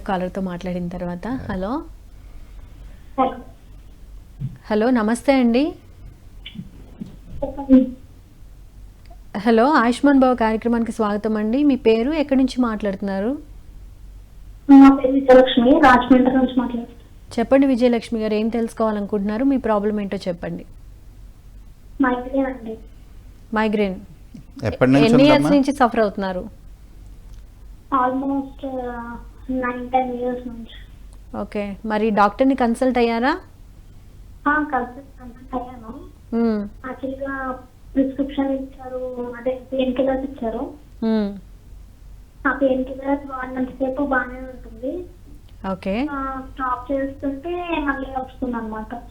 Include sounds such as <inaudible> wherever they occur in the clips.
కాలర్తో మాట్లాడిన తర్వాత. Hello. Hello. Hello నమస్తే అండి. హలో ఆయుష్మాన్ భవ కార్యక్రమానికి స్వాగతం అండి. మీ పేరు ఎక్కడి నుంచి మాట్లాడుతున్నారు? చెప్పండి విజయలక్ష్మి గారు ఏం తెలుసుకోవాలనుకుంటున్నారు? మీ ప్రాబ్లం ఏంటో చెప్పండి. మైగ్రేన్ అండి. మైగ్రేన్. ఎప్పటి నుంచి ఎన్ని ఇయర్స్ నుంచి సఫర్ అవుతున్నారు? ఆల్మోస్ట్ నైన్ టెన్ ఇయర్స్ నుంచి. ఓకే. మరి డాక్టర్ని కన్సల్ట్ అయ్యారా? కలిసి కన్సల్ట్ అయ్యాను. మ్మ్. యాక్చువల్గా ప్రిస్క్రిప్షన్ ఇచ్చారు అదే పెయిన్ కిల్లర్స్ ఇచ్చారు. ఆ పెయిన్ కిల్లర్స్ వాడినంతసేపు బాగానే ఉంటుంది. ఓకే. స్టాప్ చేస్తుంటే మళ్ళీ వస్తుంది అనమాట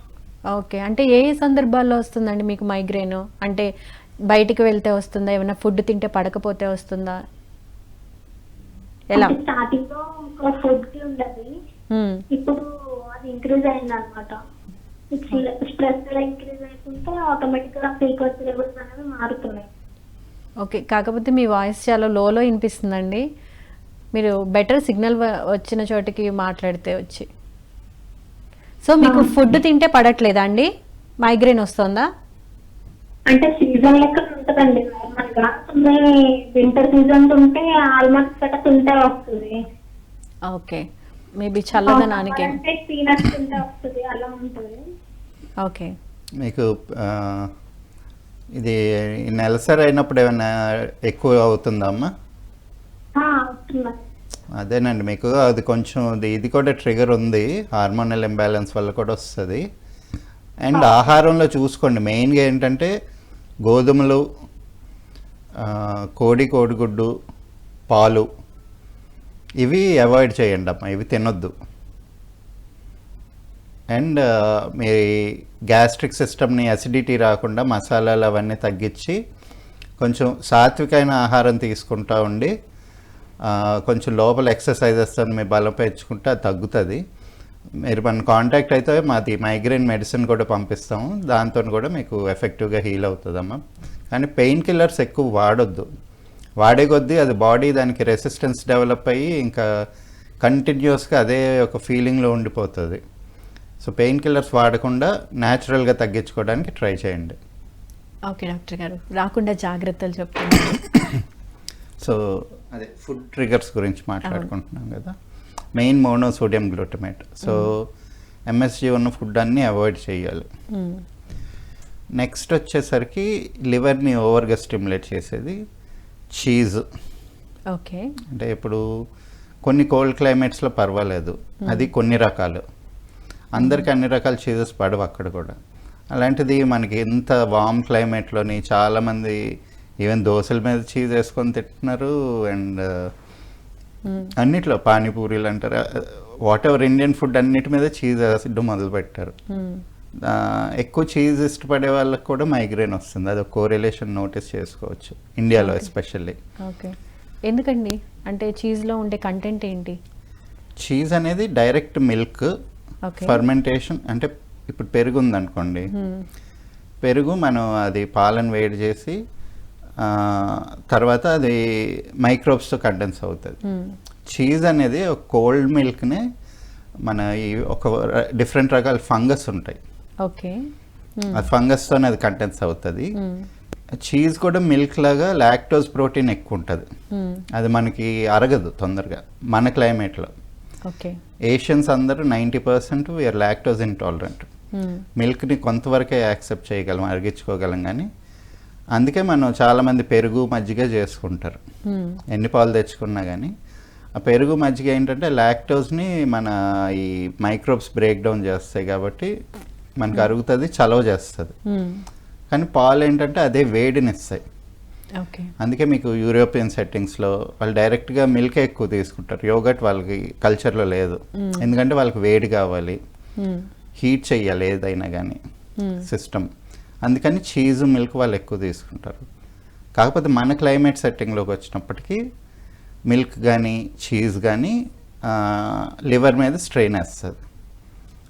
ఓకే. అంటే ఏ సందర్భాల్లో వస్తుందండి మీకు మైగ్రేన్? అంటే బయటికి వెళ్తే వస్తుందా? ఏమైనా ఫుడ్ తింటే పడకపోతే వస్తుందా? ఎలా? స్టార్టింగ్లో ఒక ఫుడ్కి ఉండదు. ఇప్పుడు అది ఇంక్రీజ్ అయింది అనమాట స్ట్రెస్ ఇంక్రీజ్ ఆటోమేటిక్గా ఫ్రీక్వెన్సీ లెవెల్స్ అనేవి మారుతున్నాయి. ఓకే. కాకపోతే మీ వాయిస్ చాలా లోలో వినిపిస్తుందండి. మీరు బెటర్ సిగ్నల్ వచ్చిన చోటికి మాట్లాడితే వచ్చి. సో మీకు ఫుడ్ తింటే పడట్లేదా అండి? మైగ్రేన్ వస్తుందా? అంటే సీజన్ లెక్క ఉంటదండి. నార్మల్గా వింటర్ సీజన్ ఉంటే ఆల్మోస్ట్ గట్ట తింటే వస్తుంది. ఓకే. మేబీ చల్లదనానికి అంటే పీనట్స్ తింటే వస్తుంది అలా ఉంటుంది. ఓకే. మీకు ఇది నెలసరి అయినప్పుడు ఏమైనా ఎక్కువ అవుతుందా అమ్మా? ఆ, వస్తున్నాయి అదేనండి మీకు అది కొంచెం ఇది ఇది కూడా ట్రిగర్ ఉంది. హార్మోనల్ ఇంబ్యాలెన్స్ వల్ల కూడా వస్తుంది. అండ్ ఆహారంలో చూసుకోండి మెయిన్గా ఏంటంటే గోధుమలు కోడి కోడిగుడ్డు పాలు ఇవి అవాయిడ్ చేయండి అమ్మ ఇవి తినొద్దు. అండ్ మీ గ్యాస్ట్రిక్ సిస్టమ్ని అసిడిటీ రాకుండా మసాలాలు అవన్నీ తగ్గించి కొంచెం సాత్వికమైన ఆహారం తీసుకుంటా ఉండి కొంచెం లోపల ఎక్సర్సైజెస్ మీ బలం పెంచుకుంటే అది తగ్గుతుంది. మీరు మన కాంటాక్ట్ అయితే మాది మైగ్రేన్ మెడిసిన్ కూడా పంపిస్తాము. దాంతో కూడా మీకు ఎఫెక్టివ్గా హీల్ అవుతుందమ్మా. కానీ పెయిన్ కిల్లర్స్ ఎక్కువ వాడొద్దు. వాడే కొద్దీ అది బాడీ దానికి రెసిస్టెన్స్ డెవలప్ అయ్యి ఇంకా కంటిన్యూస్గా అదే ఒక ఫీలింగ్లో ఉండిపోతుంది. సో పెయిన్ కిల్లర్స్ వాడకుండా న్యాచురల్గా తగ్గించుకోవడానికి ట్రై చేయండి. ఓకే డాక్టర్ గారు. రాకుండా జాగ్రత్తలు చెప్తున్నారు <coughs> సో అదే ఫుడ్ ట్రిగర్స్ గురించి మాట్లాడుకుంటున్నాం కదా. Main monosodium glutamate. So MSG ఉన్న ఫుడ్ అన్నీ అవాయిడ్ చేయాలి. మ్మ్. నెక్స్ట్ వచ్చేసరికి లివర్ని ఓవర్గా స్టిమ్యులేట్ చేసేది చీజ్. ఓకే. అంటే ఇప్పుడు కొన్ని కోల్డ్ క్లైమేట్స్లో పర్వాలేదు. అది కొన్ని రకాలు. అందరికి అన్ని రకాల చీజెస్ పడవు అక్కడ కూడా. అలాంటిది మనకి ఎంత వామ్ క్లైమేట్లోని చాలామంది ఈవెన్ దోశల మీద చీజ్ వేసుకొని తింటున్నారు అండ్. అన్నిట్లో పానీపూరీలు అంటారు వాట్ ఎవర్ ఇండియన్ ఫుడ్ అన్నిటి మీద చీజ్ వేసడం మొదలు పెట్టారు మ్మ్. ఆ, ఎక్కువ చీజ్ ఇష్టపడే వాళ్ళకి కూడా మైగ్రేన్ వస్తుంది. అది కోరిలేషన్ నోటీస్ చేసుకోవచ్చు ఇండియాలో ఎస్పెషల్లీ ఓకే ఎందుకండి? అంటే చీజ్లో ఉండే కంటెంట్ ఏంటి? చీజ్ అనేది డైరెక్ట్ మిల్క్ ఫర్మెంటేషన్ అంటే ఇప్పుడు పెరుగు ఉందనుకోండి. మ్మ్. పెరుగు మనం అది పాలను వేడి చేసి తర్వాత అది మైక్రోబ్స్తో కండెన్స్ అవుతుంది. చీజ్ అనేది ఒక కోల్డ్ మిల్క్నే మన ఈ ఒక డిఫరెంట్ రకాల ఫంగస్ ఉంటాయి ఓకే. ఆ ఫంగస్తో అది కంటెన్స్ అవుతుంది. చీజ్ కూడా మిల్క్ లాగా లాక్టోజ్ ప్రోటీన్ ఎక్కువ ఉంటుంది. అది మనకి అరగదు తొందరగా మన క్లైమేట్లో ఓకే ఏషియన్స్ అందరూ ninety percent we are lactose intolerant. మిల్క్ని కొంతవరకే యాక్సెప్ట్ చేయగలం అరిగించుకోగలం కానీ అందుకే మనం చాలామంది పెరుగు మజ్జిగ చేసుకుంటారు. ఎన్ని పాలు తెచ్చుకున్నా కానీ ఆ పెరుగు మజ్జిగ ఏంటంటే లాక్టోజ్ని మన ఈ మైక్రోబ్స్ బ్రేక్ డౌన్ చేస్తాయి కాబట్టి మనకు అరుగుతుంది చలవ చేస్తుంది. కానీ పాలు ఏంటంటే అదే వేడినిస్తాయి ఓకే అందుకే మీకు యూరోపియన్ సెట్టింగ్స్లో వాళ్ళు డైరెక్ట్గా మిల్క్ ఎక్కువ తీసుకుంటారు యోగట్ వాళ్ళకి కల్చర్లో లేదు. ఎందుకంటే వాళ్ళకి వేడి కావాలి. హీట్ చెయ్యాలి ఏదైనా కానీ. సిస్టమ్ అందుకని చీజ్ మిల్క్ వాళ్ళు ఎక్కువ తీసుకుంటారు. కాకపోతే మన క్లైమేట్ సెట్టింగ్లోకి వచ్చినప్పటికీ మిల్క్ కానీ చీజ్ కానీ లివర్ మీద స్ట్రెయిన్ వేస్తుంది.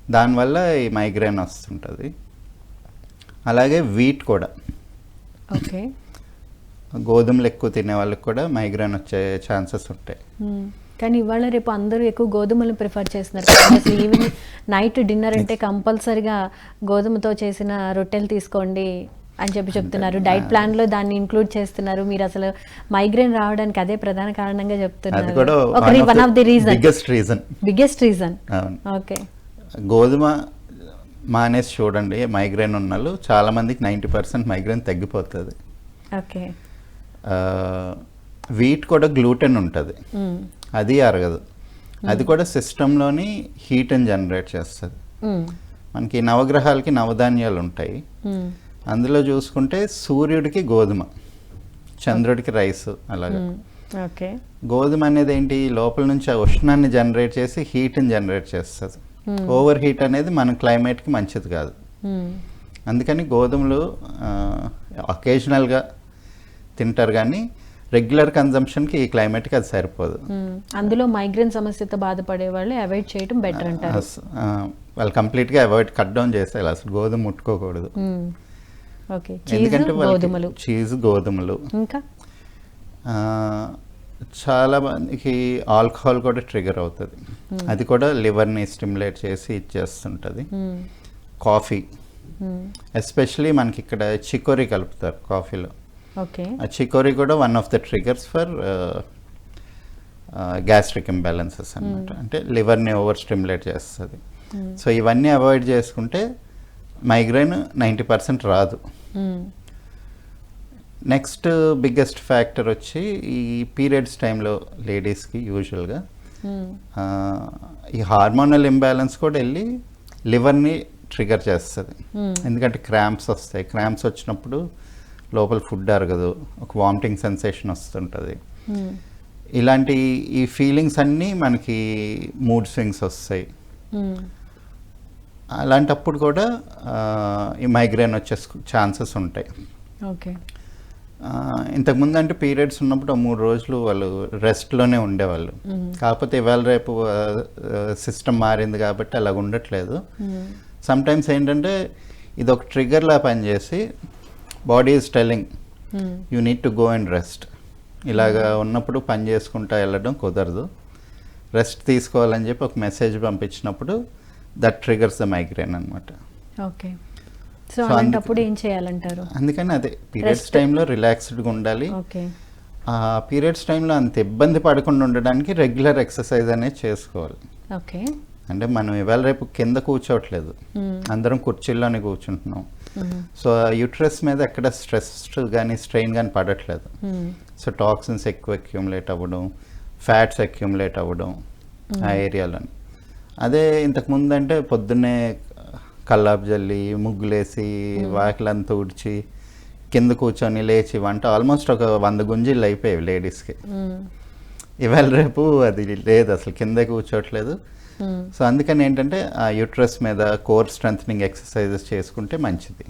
దానివల్ల ఈ మైగ్రేన్ వస్తుంటుంది. అలాగే వీట్ కూడా. ఓకే. గోధుమలు ఎక్కువ తినే వాళ్ళకి కూడా మైగ్రేన్ వచ్చే ఛాన్సెస్ ఉంటాయి. కానీ ఇవాళ రేపు అందరూ ఎక్కువ గోధుమలు ప్రిఫర్ చేస్తున్నారు. <coughs> అసలు ఈవినింగ్ నైట్ డిన్నర్ అంటే కంపల్సరిగా గోధుమతో చేసిన రొట్టెలు తీసుకోండి అని చెప్పి చెప్తున్నారు. డైట్ ప్లాన్లో దాన్ని ఇంక్లూడ్ చేస్తున్నారు. మీరు అసలు మైగ్రేన్ రావడానికి అదే ప్రధాన కారణంగా చెప్తున్నారు. One of the reason biggest reason biggest reason okay గోధుమ మానేసి చూడండి మైగ్రేన్ ఉన్న వాళ్ళు చాలా మందికి నైంటీ పర్సెంట్ మైగ్రేన్ తగ్గిపోతుంది. ఓకే వీట్ కూడా గ్లూటెన్ ఉంటుంది. అది అరగదు. అది కూడా సిస్టంలోని హీట్ని జనరేట్ చేస్తుంది. మనకి నవగ్రహాలకి నవధాన్యాలు ఉంటాయి. అందులో చూసుకుంటే సూర్యుడికి గోధుమ చంద్రుడికి రైస్ అలాగా. ఓకే. గోధుమ అనేది ఏంటి? లోపల నుంచి ఆ ఉష్ణాన్ని జనరేట్ చేసి హీట్ని జనరేట్ చేస్తుంది. ఓవర్ హీట్ అనేది మన క్లైమేట్కి మంచిది కాదు. అందుకని గోధుమలు అకేషనల్గా తింటారు కానీ రెగ్యులర్ కన్జంప్షన్కి ఈ క్లైమేట్కి అది సరిపోదు. అందులో మైగ్రేన్ సమస్యతో బాధపడే వాళ్ళు అవాయిడ్ చేయడం బెటర్ అంటారు. వాళ్ళు కంప్లీట్గా అవాయిడ్ కట్ డౌన్ చేసేయాలి. అసలు గోధుమ ముట్టుకోకూడదు. ఎందుకంటే గోధుమలు. చీజ్ గోధుమలు. ఇంకా? చాలా మందికి ఆల్కహాల్ కూడా ట్రిగర్ అవుతుంది. అది కూడా లివర్ని స్టిమ్యులేట్ చేసి ఇచ్చేస్తుంటుంది. కాఫీ. ఎస్పెషలీ మనకి ఇక్కడ చికోరీ కలుపుతారు కాఫీలో. ఓకే ఆ చికోరీ కూడా one of the triggers for gastric imbalances అనమాట అంటే లివర్ని ఓవర్ స్టిమ్యులేట్ చేస్తుంది. సో ఇవన్నీ అవాయిడ్ చేసుకుంటే మైగ్రేన్ నైంటీ పర్సెంట్ రాదు. నెక్స్ట్ బిగ్గెస్ట్ ఫ్యాక్టర్ వచ్చి ఈ పీరియడ్స్ టైంలో లేడీస్కి యూజువల్గా. ఈ హార్మోనల్ ఇంబ్యాలెన్స్ కూడా వెళ్ళి లివర్ని ట్రిగర్ చేస్తుంది. ఎందుకంటే క్రాంప్స్ వస్తాయి. క్రాంప్స్ వచ్చినప్పుడు లోపల ఫుడ్ అరగదు. ఒక వామిటింగ్ సెన్సేషన్ వస్తుంటుంది. మ్మ్. ఇలాంటి ఈ ఫీలింగ్స్ అన్నీ మనకి మూడ్ స్వింగ్స్ వస్తాయి. మ్మ్. అలాంటప్పుడు కూడా ఆ, ఈ మైగ్రేన్ వచ్చే ఛాన్సెస్ ఉంటాయి. ఓకే. ఆ, ఇంతకుముందు అంటే పీరియడ్స్ ఉన్నప్పుడు ఓ మూడు రోజులు వాళ్ళు రెస్ట్లోనే ఉండేవాళ్ళు. కాకపోతే ఇవాళ రేపు సిస్టమ్ మారింది కాబట్టి అలాగ ఉండట్లేదు మ్మ్. సమ్ టైమ్స్ ఏంటంటే ఇది ఒక ట్రిగర్లా పనిచేసి body is telling. You need to go and rest ఇలాగా ఉన్నప్పుడు పని చేసుకుంటా వెళ్ళడం కుదరదు. రెస్ట్ తీసుకోవాలని చెప్పి ఒక మెసేజ్ పంపించినప్పుడు దట్ ట్రిగర్స్ ద మైగ్రేన్ అనమాట ఓకే సో అలాంటప్పుడు ఏం చేయాలంటారు? అందుకని అదే పీరియడ్స్. టైంలో రిలాక్స్డ్గా ఉండాలి. ఓకే పీరియడ్స్ టైంలో అంత ఇబ్బంది పడకుండా ఉండడానికి రెగ్యులర్ ఎక్సర్సైజ్ అనేది చేసుకోవాలి. ఓకే అంటే మనం ఇవాళ రేపు కింద కూర్చోవట్లేదు. మ్మ్. అందరం కుర్చీల్లోనే కూర్చుంటున్నాం. సో యూట్రస్ మీద ఎక్కడ స్ట్రెస్ కానీ స్ట్రెయిన్ కానీ పడట్లేదు. సో టాక్సిన్స్ ఎక్కువ అక్యూములేట్ అవ్వడం ఫ్యాట్స్ అక్యూములేట్ అవ్వడం ఆ ఏరియాలో అదే ఇంతకుముందు అంటే పొద్దున్నే కల్లాపు జల్లి ముగ్గులేసి వాకిలంతా ఊడ్చి కింద కూర్చొని లేచి వంట ఆల్మోస్ట్ ఒక వంద గుంజీలు అయిపోయాయి లేడీస్కి. ఇవాళ రేపు అది లేదు అసలు కింద కూర్చోట్లేదు. Hmm. సో అందుకని ఏంటంటే ఆ యూట్రస్ మీద కోర్ స్ట్రెంథనింగ్ ఎక్సర్సైజెస్ చేసుకుంటే మంచిది.